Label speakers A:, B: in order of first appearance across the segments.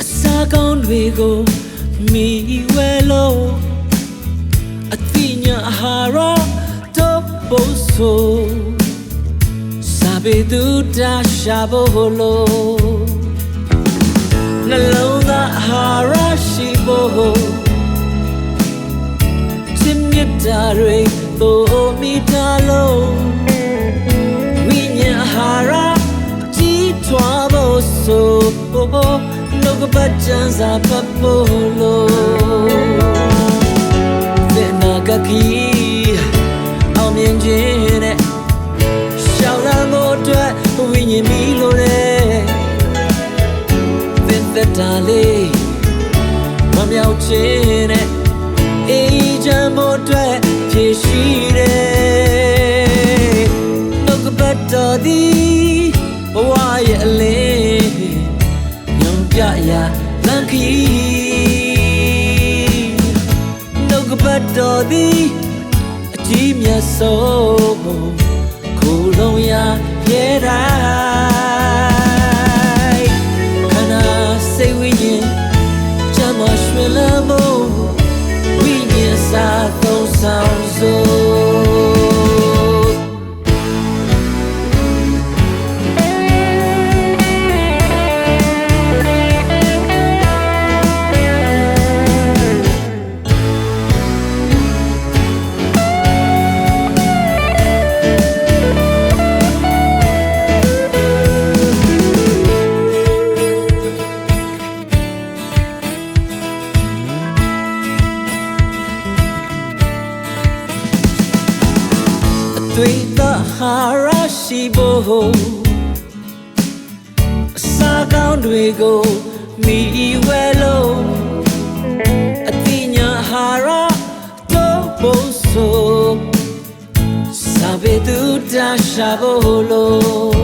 A: အစာကောင်းတွေကိုမိဝဲလို့အသိဉာဏ်ဟာရောတော့ဖို့ဆိုစာပေသူတာရှာဖို့လို့နှလုံးသားဟာရရှိဖို့ချစ်မြတ်တာတွေသို့မိတာလို့ ဆိုနှုတ်ကပတ်ချမ်းစာပတ်ဖို့လို့တဲ့နာကကီအောင်မြင်ခြင်းနဲ့ရှောင်းလာမို့အတွက်ဝိညာဉ်မီလို့တဲ့သင်သက်တာလေးမမြောက်ခြင်းနဲ့အေးချမ်းမို့အတွက်ဖြည့်ရှိတယ် တ်ကပတ်တော်သည်အကြီးမြတ်ဆုံးကိုယ်လုံးရာရဲတို အသွေးသားဟာရရှိဖို့အစာကောင်းတွေကိုမိဝဲလို့အတိညာဟာရတော့ဖို့ဆိုစာပေသူတာရှာဖို့လို့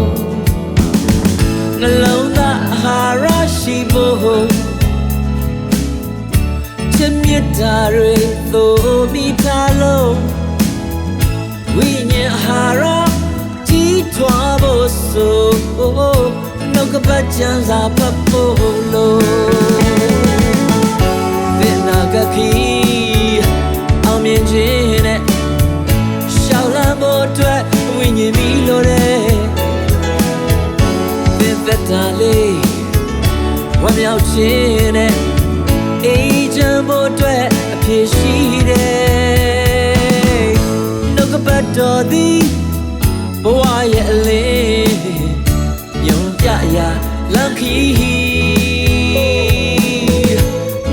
A: နှလုံးသားဟာရရှိဖို့ချစ်မြတ်တာတွေသို့မိထားလို့ဝိ ညာဉ်ဟာရကြီးထွားဖို့ဆိုနှုတ်ကပတ်ချမ်းစာဖတ်ဖို့လို့သင်နာကခီအောင်မြင်ခြင်းနဲ့ရှောက်လန်းဖို့အတွက်ဝိညာဉ်မီလို့တဲ့သင်သက်တာလေးဝမ်းမြောက်ခြင်းနဲ့အေးချမ်းဖို့အတွက်အဖြစ်ရှိ တ်တော်သည်ဘဝရဲ့အလင်းညွန်ပြရာလမ်းခီ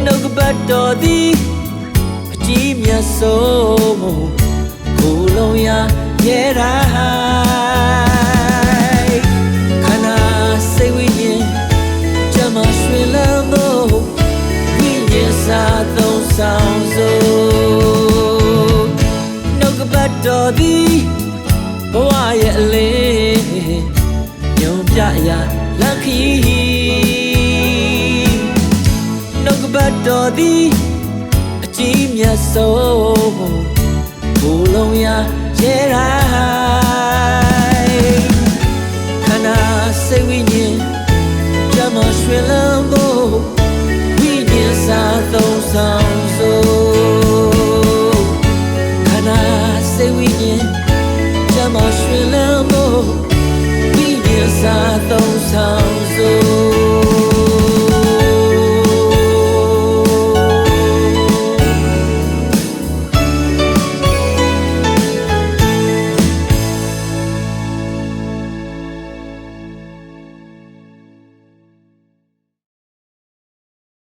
A: နှုတ်ကပတ်တော်သည်အကြီးမြတ်ဆုံးကိုယ်လုံးရာရဲတိုင်းခန္ဓာစိတ်ဝိညာဉ်ကြမ်းမရွှင်လန်းသောဝိညာဉ်စာသုံးဆောင်စို့နှုတ်ကပတ်တော်သည် ဘဝရဲ့အလင်းညွန်ပြရာလမ်းခီနှုတ်ကပတ်တော်သည်အကြီးမြတ်ဆုံးဘူလုံးရာရဲတို